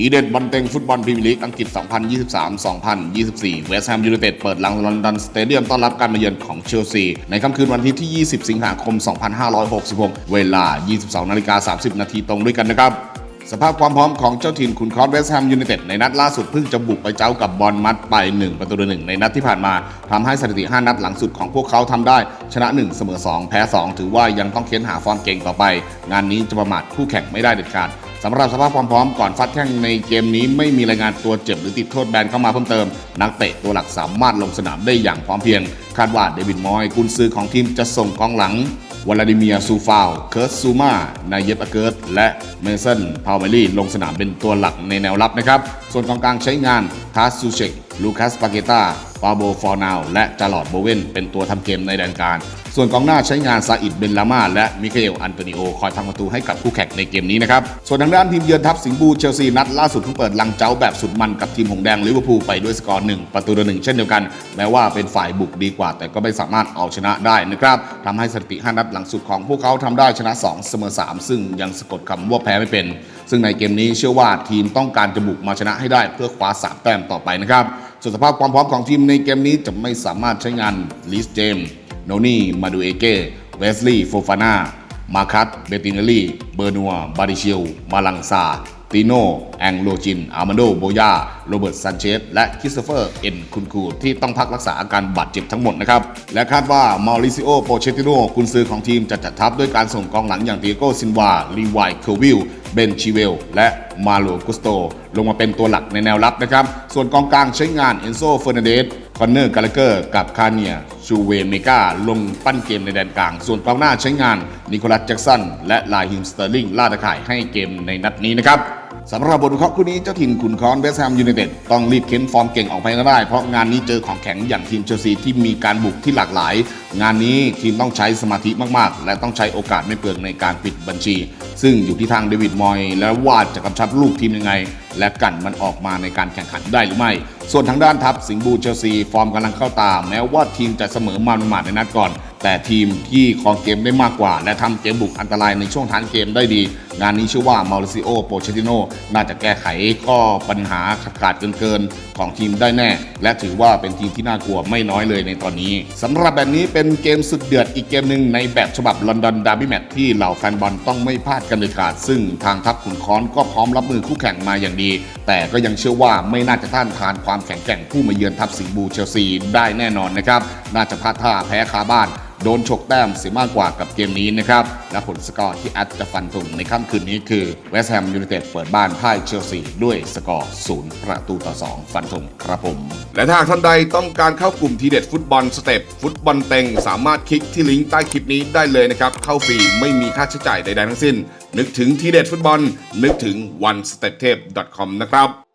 ทีเด็ดบอลเต็งฟุตบอลพรีเมียร์ลีกอังกฤษ 2023-2024 เวสต์แฮมยูไนเต็ดเปิดหลังลอนดอนสเตเดียมต้อนรับการมาเยือนของเชลซี ในค่ำคืนวันทิตย์ที่ 20 สิงหาคม 2566 เวลา 22นาฬิกา30 นาทีตรงด้วยกันนะครับสภาพความพร้อมของเจ้าถิ่นคุณคอสเวสต์แฮมยูไนเต็ดในนัดล่าสุดเพิ่งจะบุกไปเจ้ากับบอลมัดไป 1 ประตูต่อหนึ่งในนัดที่ผ่านมาทำให้สถิติ 5 นัดหลังสุดของพวกเขาทำได้ ชนะ 1 เสมอ 2 แพ้ 2 ถือว่ายังต้องเค้นหาฟอร์มเก่งต่อไป งานนี้จะประมาทคู่แข่งไม่ได้เด็ดขาด สำหรับสภาพความพร้อมก่อนฟัดแข้งในเกมนี้ไม่มีรายงานตัวเจ็บหรือติดโทษแบนเข้ามาเพิ่มเติม นักเตะตัวหลักสามารถลงสนามได้อย่างพร้อมเพียง คาดว่าเดวิดมอยกุนซือของทีมจะส่งกองหลังวลาดิเมียซูฟาว เคิร์ตซูมา นายเยปอเกิร์ตและเมสันพาวเมลี่ ลงสนามเป็นตัวหลักในแนวรับนะครับ ส่วนกองกลางใช้งานทัสซูเชกลูคัสปาเกตาปาโบฟอร์นาว และจาร์ลอดโบเวนเป็นตัวทำเกมในแดนกลาง ส่วนกองหน้าใช้งานซาอิดเบนลามาและมิเคเอลอันโตนิโอคอยทำประตูให้กับคู่แข่งในเกมนี้นะครับ ส่วนทางด้านทีมเยือนทัพสิงห์บูเชลซีนัดล่าสุดเพิ่งเปิดลังเจ้าแบบสุดมันกับทีมหงแดงลิเวอร์พูลไปด้วยสกอร์หนึ่งประตูต่อหนึ่งเช่นเดียวกัน แม้ว่าเป็นฝ่ายบุกดีกว่า แต่ก็ไม่สามารถเอาชนะได้นะครับทำให้สถิติ5นัดหลังสุดของพวกเขาทำได้ชนะ 2 เสมอ 3 ซึ่งยังสะกดคำว่าแพ้ไม่เป็น ซึ่งในเกมนี้เชื่อว่าทีมต้องการจะบุกมาชนะให้ได้เพื่อคว้าสามแต้มต่อไปนะครับส่วนสภาพความพร้อมของทีมในเกมนี้จะไม่สามารถใช้งานลิสเจม โนนี่มาดูเอเก้เวสลีย์โฟฟาน่ามาคัตเบตินเนลี่ เบอร์นัว บาริเชลมาลังซา ติโน แองโลจิน อาร์มาโด โบยา โรเบิร์ต ซันเชส และคริสโตเฟอร์ เอ็นคุนคูที่ต้องพักรักษาอาการบาดเจ็บทั้งหมดนะครับ และคาดว่ามาริซิโอ โปเชติโนกุนซือของทีมจะจัดทัพด้วยการส่งกองหลังอย่างเตียโกซินวา ลีวายเคอร์วิล เบนชิเวล และมาโลกุสโต ลงมาเป็นตัวหลักในแนวรับนะครับ ส่วนกองกลางใช้งานเอนโซ เฟอร์นันเดส คอนเนอร์ กาลเกอร์ กับคาเนีย ชูเวเมกาลงปั้นเกมในแดนกลาง ส่วนกองหน้าใช้งานนิโคลัสแจ็กสันและลาฮิมสเตอร์ลิงล่าตะข่ายให้เกมในนัดนี้นะครับสำหรับบทวิเคราะห์คู่นี้เจ้าถิ่นขุนคอนเวสต์แฮมยูไนเต็ดต้องรีบเค้นฟอร์มเก่งออกไปให้ได้ เพราะงานนี้เจอของแข็งอย่างทีมเชลซีที่มีการบุกที่หลากหลาย งานนี้ทีมต้องใช้สมาธิมากๆ และต้องใช้โอกาสไม่เปลืองในการปิดบัญชี ซึ่งอยู่ที่ทางเดวิดมอย และว่าจะกำชับลูกทีมยังไง และกันมันออกมาในการแข่งขันได้หรือไม่ ส่วนทางด้านทัพสิงห์บูเชลซีฟอร์มกำลังเข้าตามแม้ว่าทีมจะเสสมอมาหมาดในนัดก่อน แต่ทีมที่ครองเกมได้มากกว่า และทำเกมบุกอันตรายในช่วงท้ายเกมได้ดี งานนี้เชื่อว่ามาริซิโอโปเชติโนน่าจะแก้ไขข้อปัญหาขาดขาดเกินๆ ของทีมได้แน่ และถือว่าเป็นทีมที่น่ากลัวไม่น้อยเลยในตอนนี้สำหรับแบบนี้เป็นเกมสุดเดือดอีกเกมหนึ่งในแบบฉบับลอนดอนดาร์บี้แมตช์ที่เหล่าแฟนบอลต้องไม่พลาดกันเลยขาด ซึ่งทางทัพขุนค้อนก็พร้อมรับมือคู่แข่งมาอย่างดี แต่ก็ยังเชื่อว่าไม่น่าจะต้านทานความแข็งแกร่งผู้มาเยือนทัพสิงห์บูเชลซีได้แน่นอนนะครับน่าจะพลาดท่าแพ้คาบ้าน โดนฉกแต้มเสียมากกว่ากับเกมนี้นะครับ และผลสกอร์ที่แอดจะฟันธงในค่ำคืนนี้คือเวสต์แฮมยูไนเต็ดเปิดบ้านพ่ายเชลซีด้วยสกอร์ 0 ประตูต่อ 2 ฟันธงครับผม และถ้าท่านใดต้องการเข้ากลุ่มทีเด็ดฟุตบอลสเต็ปฟุตบอลเต็งสามารถคลิกที่ลิงก์ใต้คลิปนี้ได้เลยนะครับ เข้าฟรีไม่มีค่าใช้จ่ายใดๆทั้งสิ้น นึกถึงทีเด็ดฟุตบอลนึกถึง one step tape com นะครับ